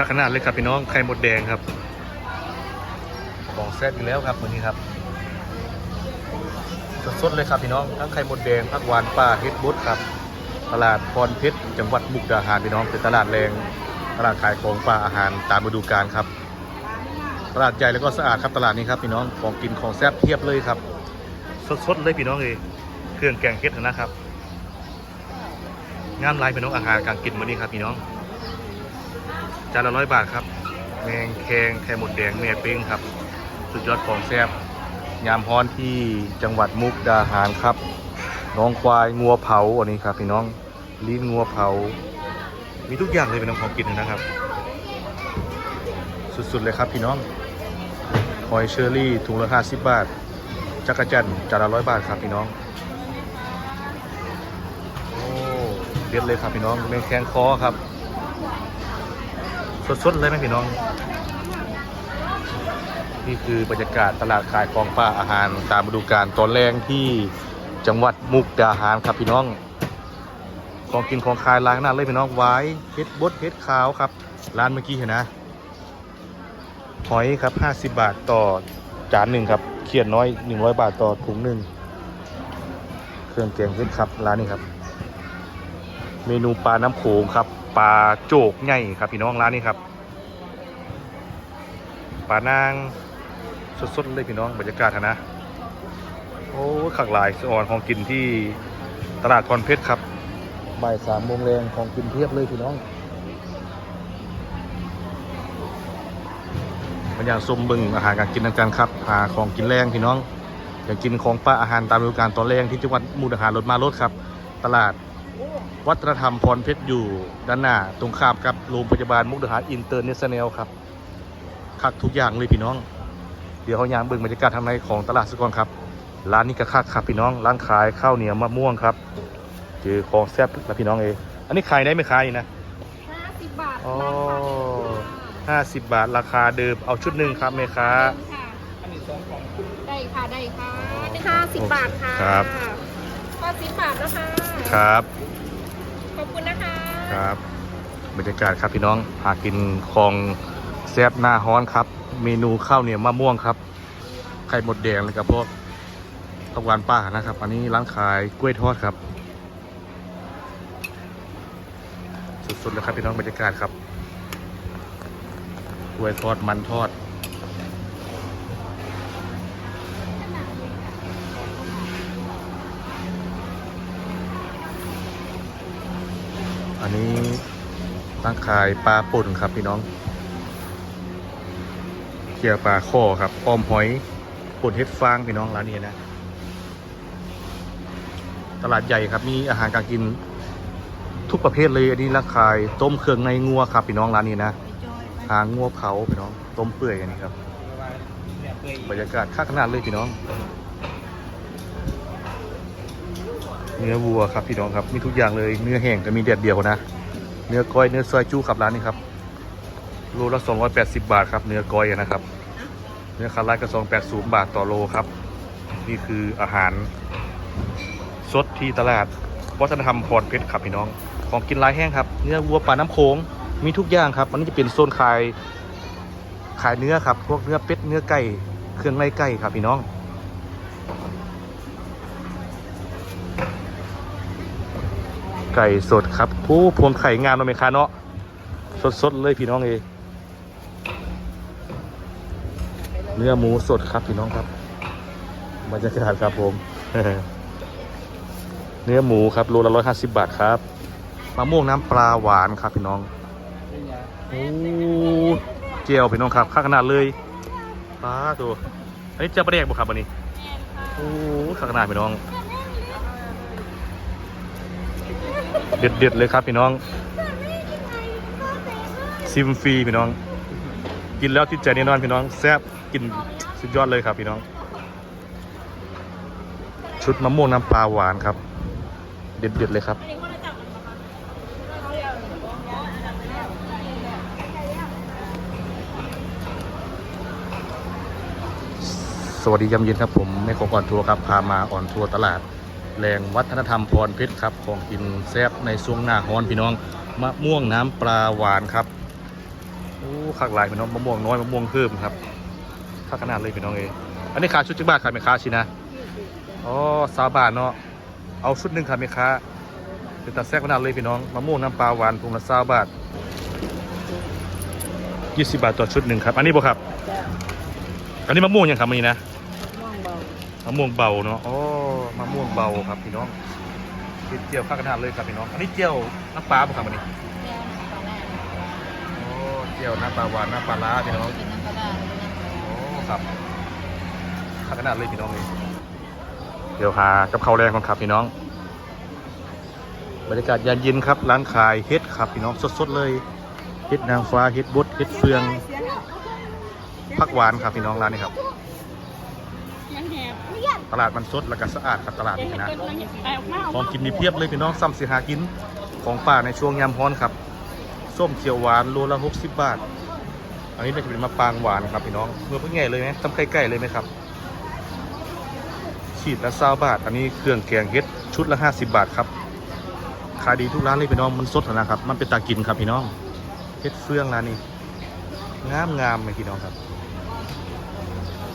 คักขนาดเลยครับพี่น้องไข่มดแดงครับของแซ่บอีกแล้วครับวันนี้ครับสดๆเลยครับพี่น้องทั้งไข่มดแดงผักหวานป่าเฮ็ดบดครับ ตลาดพรเพชรจังหวัดมุกดาหารพี่น้องเป็นตลาดแรงตลาดขายของป่าอาหารตามฤดูกาลครับตลาดใหญ่แล้วก็สะอาดครับตลาดนี้ครับพี่น้องของกินของแซ่บเทียบเลยครับ สดๆเลยพี่น้องเลยเครื่องแกงเฮ็ดนะครับงามลายพี่น้องอาหารการกินวันนี้ครับพี่น้อง จานละร้อยบาทครับ แมงแคงไข่หมดแดงแม่ปิ้งครับ สุดยอดของแซ่บยามฮ้อนที่จังหวัดมุกดาหารครับ น้องควายงัวเผาอันนี้ครับพี่น้องลิ้นงัวเผา มีทุกอย่างเลยเป็นน้องของกินนะครับ สุดๆเลยครับพี่น้องหอยเชอรี่ถุงละ50บาท จักรจันจานละร้อยบาทครับพี่น้องโอ้เด็ดเลยครับพี่น้องแมงแคงคอครับ สดๆเลยไหมพี่น้อง นี่คือบรรยากาศตลาดขายของป่าอาหารตามฤดูกาลตอนแรงที่จังหวัดมุกดาหารครับพี่น้อง ของกินของขายร้านหน้าเลยพี่น้องไว้เฮ็ดบดเฮ็ดขาวครับ ร้านเมื่อกี้เห็นนะหอยครับ 50 บาทต่อจานหนึ่งครับเขียดน้อย 100 บาทต่อถุงหนึ่งเครื่องแกงเฮ็ดครับร้านนี้ครับ เมนูปลาน้ำโขงครับ ปลาโจกใหญ่ครับพี่น้องร้านนี้ครับปลานางสดๆเลยพี่น้องบรรยากาศนะโอ้ขักหลายสะอ่อนของกินที่ตลาดพรเพชรครับบ่ายสามโมงแรงของกินเพียบเลยพี่น้องมันอย่างสมบึงอาหารการกินนันกันครับหาของกินแรงพี่น้องอยากกินของป้าอาหารตามฤดูกาลตอนแรงที่จังหวัดมุกดาหารรถมารถครับ ตลาด วัฒนธรรมพรเพชรอยู่ด้านหน้า ตรงข้ามกับโรงพยาบาลมุกดาหารอินเตอร์เนชั่นแนลครับคักทุกอย่างเลยพี่น้อง เดี๋ยวเขายางเบิ่งบรรยากาศทางในของตลาดสกอนครับ ร้านนี้ก็คักครับพี่น้อง ร้านขายข้าวเหนียวมะม่วงครับเจอของแซ่บแล้วพี่น้องเองอันนี้ขายได้ไหมขายนะห้าสิบบาทอ๋อค่ะ50บาทราคาเดิมเอาชุดหนึ่งครับแม่ค้าได้ค่ะได้ค่ะห้าสิบบาทค่ะครับ ห้าสิบบาทนะคะครับ ขอบคุณนะคะครับ บรรยากาศครับพี่น้องหากินของแซ่บหน้าฮ้อนครับ เมนูข้าวเหนียวมะม่วงครับ ไข่หมดแดงเลยกับพวกตะวันป่านะครับ อันนี้ร้านขายกล้วยทอดครับ สุดๆเลยครับพี่น้องบรรยากาศครับกล้วยทอดมันทอด อันนี้ ร้านขายปลาป่นครับพี่น้องเกี๊ยวปลาข้อครับอ้อมหอยป่นเฮ็ดฟางพี่น้องร้านนี้นะ ตลาดใหญ่ครับมีอาหารการกินทุกประเภทเลยอันนี้ร้านขายต้มเครื่องในงัวครับพี่น้องร้านนี้นะหางงัวเผาพี่น้องต้มเปื่อยอันนี้ครับบรรยากาศค่าขนาดเลยพี่น้อง เนื้อวัวครับพี่น้องครับมีทุกอย่างเลยเนื้อแห้งก็มีเด็ดเดียวนะ เนื้อก้อยเนื้อซอยจู้ครับร้านนี้ครับโลละ280 บาทครับ เนื้อก้อยนะครับ เนื้อคาราก็280 บาทต่อโลครับ นี่คืออาหารสดที่ตลาดวัฒนธรรมพรเพชรครับพี่น้อง ของกินรายแห้งครับ เนื้อวัวปลาน้ำโขงมีทุกอย่างครับอันนี้จะเป็นโซนขายขายเนื้อครับ พวกเนื้อเป็ดเนื้อไก่เครื่องในไก่ครับพี่น้อง ไก่สดครับผู้พวงไข่งามเราไหมคะเนาะสดสดๆเลยพี่น้องเองเนื้อหมูสดครับพี่น้องครับบรรยากาศครับผม เนื้อหมูครับโลละร้อยห้าสิบบาทครับมะม่วงน้ำปลาหวานครับพี่น้องโอ้เจียวพี่น้องครับข้างขนาดเลยปลาตัวอันนี้เจะประเดกบ่ครับวันนี้โอ้ข้างขนาดพี่น้อง เด็ดๆเลยครับพี่น้อง ซิมฟรีพี่น้อง กินแล้วติดใจแน่นอนพี่น้องแซ่บกินสุดยอดเลยครับพี่น้อง ชุดมะม่วงน้ำปลาหวานครับ เด็ดๆเลยครับสวัสดียามเย็นครับผมแม่ของอ่อนทัวร์ครับ พามาอ่อนทัวร์ตลาด แหล่งวัฒนธรรมพรเพชรครับ ของกินแซ่บในช่วงหน้าฮ้อนพี่น้องมะม่วงน้ำปลาหวานครับโอ้คักหลายพี่น้องมะม่วงน้อยมะม่วงเพิ่มครับคักขนาดเลยพี่น้องเอยอันนี้ขาชุดจักรบาทขายไหมค้าชินะอ๋อสาบาทเนาะเอาชุดหนึ่งขายไหมค้าเป็นตัดแทรกขนาดเลยพี่น้องมะม่วงน้ำปลาหวานถุงละสาบาทยี่สิบบาทต่อชุดหนึ่งครับ อันนี้บ่ครับ อันนี้มะม่วงยังครับอันนี้นะ มะม่วงเบาเนาะอ๋อมะม่วงเบาครับพี่น้องเฮ็ดเจียวข้าวกระทะเลยครับพี่น้อง อันนี้เจียวน้ำปลาบ่ครับอันนี้โอ้เจียวน้ำปลาหวานน้ำปลาร้าพี่น้องเป็นน้ำปลาร้าโอ้ครับข้าวกระทะเลยพี่น้องเลยเดี๋ยวหากับข้าวแรงก่อนครับพี่น้องบรรยากาศยามเย็นครับร้านขายเฮ็ดครับพี่น้องสดๆเลยเฮ็ดนางฟ้าเฮ็ดบดเฮ็ดเฟืองผักหวานครับพี่น้องร้านนี้ครับมันแหบ ตลาดมันสดแล้วก็สะอาดครับตลาดนี้นะเป็นแอบมากของกินมีเพียบเลยพี่น้องซ้ำสิหากินของป่าในช่วงยามร้อนครับส้มเขียวหวานโลละ60บาท อันนี้น่าจะเป็นมะปรางหวานครับพี่น้องเมื่อเพิ่งไงเลยไหมทำใกล้ๆเลยไหมครับขีดละ20บาท อันนี้เครื่องแกงเฮ็ดชุดละ50บาทครับขายดีทุกร้านเลยพี่น้องมันสดนะครับ มันเป็นตากินครับพี่น้องเฮ็ดเฟืองร้านนี้งามงามๆเลยพี่น้องครับ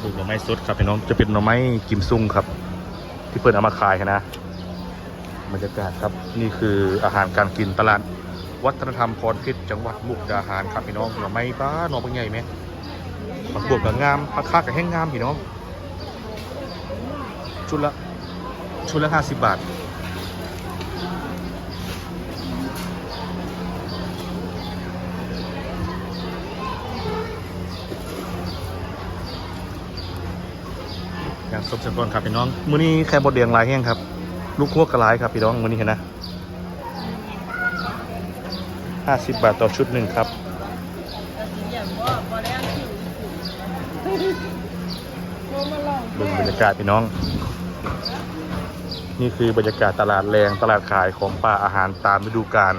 ดูหน่อไม้สดครับพี่น้องจะเป็นหน่อไม้กิมซุงครับ ที่เปิดเอามาขายนะบรรยากาศครับนี่คืออาหารการกินตลาดวัฒนธรรมพรพิษจังหวัดมุกดาหารครับพี่น้องหน่อไม้ป้าหน่อเป็นไงไหมมันบวกกับงามผักคากับแห้งงามพี่น้องชุดละชุดละห้าสิบบาท สมสมบูรครับพี่น้องมื้อนี้แค่บดเดียงลายแห้งครับ ลูกคั่วกระลครับพี่น้องมื้อนี้เห็นนะห้าสิบบาทต่อชุดหนึ่งครับดูบรรยากาศพี่น้อง นี่คือบรรยากาศตลาดแรงตลาดขายของป่าอาหารตามฤดูกาล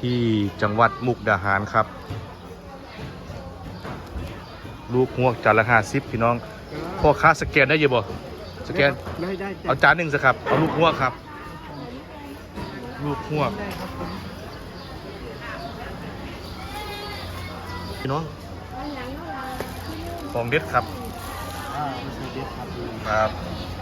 ที่จังหวัดมุกดาหารครับ ลูกหวกจานละห้าสิบพี่น้อง พ่อค้าสแกนได้อยังบ่สแกน ได้ได้เอาจานหนึ่งสิครับ เอาลูกหัวกครับ ลูกหัวกได้ครับผมพี่น้อง ของเด็ดครับอ่าไม่ใช่เด็ดครับ ครับบรรย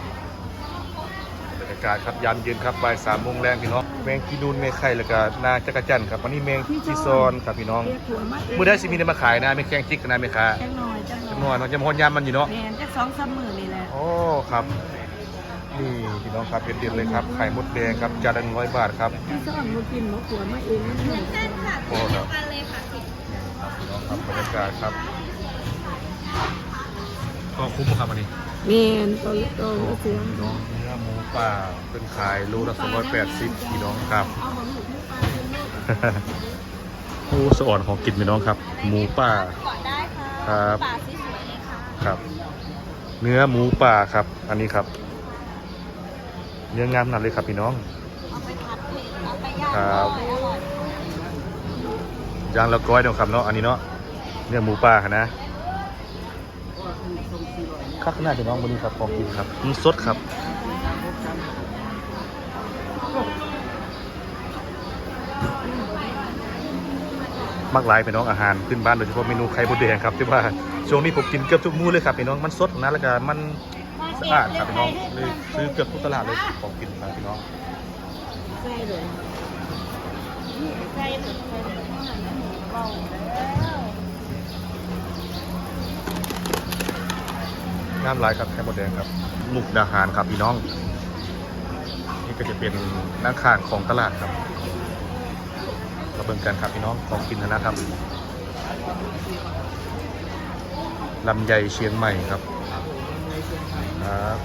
ากาศครับยามเย็นครับบ่ายสามโมงแรงพี่น้องแมงกีนูนแมงไข่แล้วก็นาจักรจันทร์ครับวันนี้แมงจีซอนครับพี่น้องเรียกหัวมัดมือได้สิมีได้มาขายนะไม่แข่งจิกกันนะไม่ค้าจังหน่อยจังหจังหน่น่ออยยเนาะจะมาฮอนยามมันอยู่เนาะแมนจักสองสามหมื่นนี่แหละโอ้ครับนี่พี่น้องครับเด็ดๆเลยครับไข่มดแดงครับจานละหนึ่งร้อยบาทครับที่ซ่อนมากินมาขวนมาเองนั่นเองโอ้ครับพี่น้องครับบรรยากาศครับก็คุ้มครับอันนี้ แมนตัวโตก็เสียงพี่น้องเนื้อหมูป่าเป็นขายโลละ280พี่น้องรับเอาของหนูขึ้นไปเป็นลูกโอ้สะอ่อนของกินพี่น้องครับ หมูป่า ก่อนได้ค่ะครับปลาสวยๆเลยค่ะครับ เนื้อหมูป่าครับ อันนี้ครับ เนื้องามนัดเลยครับพี่น้อง เอาไปผัดเผ็ดเอาไปย่างครับ อร่อยย่างละก้อยเนาะครับเนาะอันนี้เนาะเนื้อหมูป่านะ ข้าขนาดพี่น้องวันนี้ครับของกินครับมันสดครับมากหลายพี่น้องอาหารขึ้นบ้านโดยเฉพาะเมนูไข่มดแดงครับที่ว่าช่วงนี้ผมกินเกือบทุกมื้อเลยครับพี่น้องมันสดนะแล้วก็มันสะอาดครับพี่น้องเลยซื้อเกือบทุกตลาดเลยของกินครับพี่น้องใช่เลยใส่ใส่หมึกข้างหลังหมูเบาแล้ว งามหลายครับไข่มดแดงครับมุกดาหารครับพี่น้อง นี่ก็จะเป็นหนักข่างของตลาดครับมาเบิ่งกันครับพี่น้องของกินนะครับลำไยเชียงใหม่ครับครับ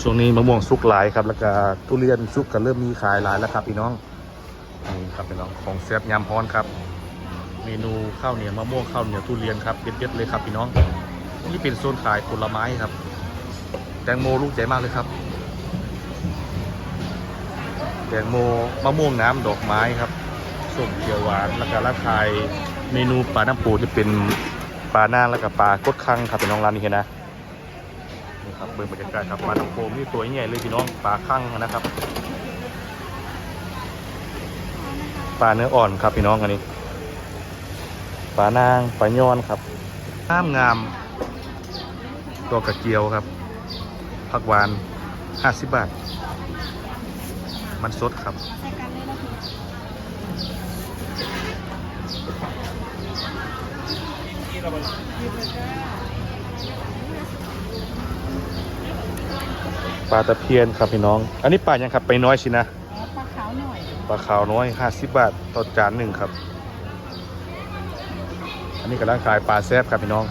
ช่วงนี้มะม่วงสุกหลายครับ แล้วก็ทุเรียนสุกก็เริ่มมีขายหลายแล้วครับพี่น้องนี่ครับพี่น้องของแซ่บยำฮ้อนครับ เมนูข้าวเหนียวมะม่วงข้าวเหนียวทุเรียนครับเด็ดๆเลยครับพี่น้อง นี่เป็นโซนขายผลไม้ครับ แตงโมลูกใหญ่มากเลยครับ แตงโมมะม่วงน้ำดอกไม้ครับส้มเขียวหวานแล้วก็ราไทยเมนูปลาน้ำปูจะเป็นปลาหน้าแล้วก็ปลากดคังครับพี่น้องร้านนี้เห็นนะนี่ครับเบิ่งบรรยากาศครับปลาน้ำโขมนี่ตัวใหญ่เลยพี่น้องปลาคังนะครับปลาเนื้ออ่อนครับพี่น้องอันนี้ ปลานางปลาย้อนครับงามงาม ตัวกระเจียวครับ ผักหวาน 50 บาท มันสดครับใส่กันเลยนะพี่ปลาตะเพียนครับพี่น้อง อันนี้ปลายังครับไปน้อยสินะอ๋อปลาขาวหน่อย ปลาขาวน้อย 50 บาท ต่อจานหนึ่งครับ อันนี้กำลังขายปลาแซบครับพี่น้อง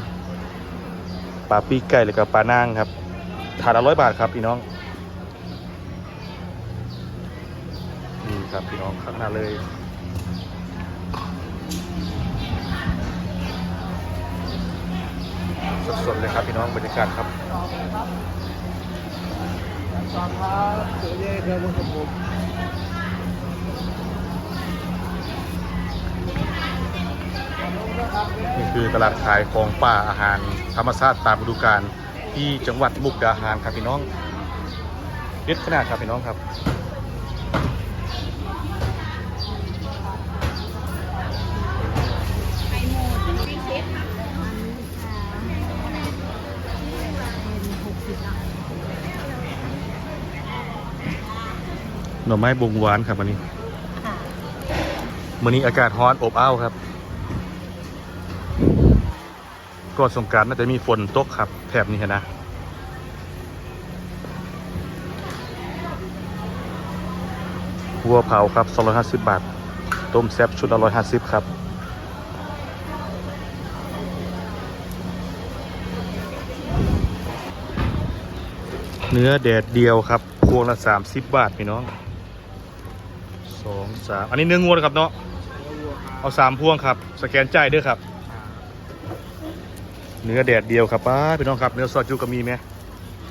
ปลาปีกไก่หรือกับปลานางครับถาดละร้อยบาทครับพี่น้องนี่ครับพี่น้องข้างหน้าเลยสดๆเลยครับพี่น้องบรรยากาศครับ นี่คือตลาดขายของป่าอาหารธรรมชาติตามฤดูกาลที่จังหวัดมุกดาหารครับพี่น้องเด็ดขนาดครับพี่น้องครับไข่หมดไม่เช็ดค่ะหน่อไม้บงหวานครับอันนี้ค่ะมื้อนี้อากาศร้อนอบอ้าวครับ ก็สงการน่าจะมีฝนตกครับแถบนี้นะวัวเผาครับ 250 บาท ต้มแซ่บชุดละ150 ครับ เนื้อแดดเดียวครับ พวงละ 30 บาท พี่น้องสองสามอันนี้เนื้องัวนครับเนาะ เอาสามพวงครับ สแกนจ่ายด้วยครับ เนื้อแดดเดียวครับป้าพี่น้องครับเนื้อซอยจุก็มีไหม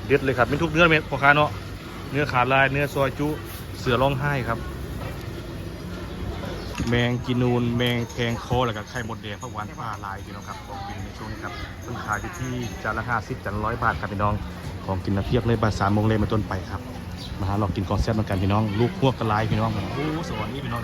เด็ดเลยครับเป็นทุกเนื้อเม็ดพ่อค้าเนาะเนื้อขาลายเนื้อซอยจุเสือร้องไห้ครับ แมงกินูนแมงแทงโคแล้วก็ไข่หมดแดงผักหวานปลาลายพี่น้องครับของกินในช่วงนี้ครับเพิ่งขายอยู่ที่จานละห้าสิบจานร้อยบาทครับพี่น้องของกินนะเพียบเลยบ่ายสามโมงเลยมาต้นไปครับมาหาลองกินของแซ่บเหมือนกันพี่น้อง ลูกพวกกระไลพี่น้องโอ้สวัสดีพี่น้อง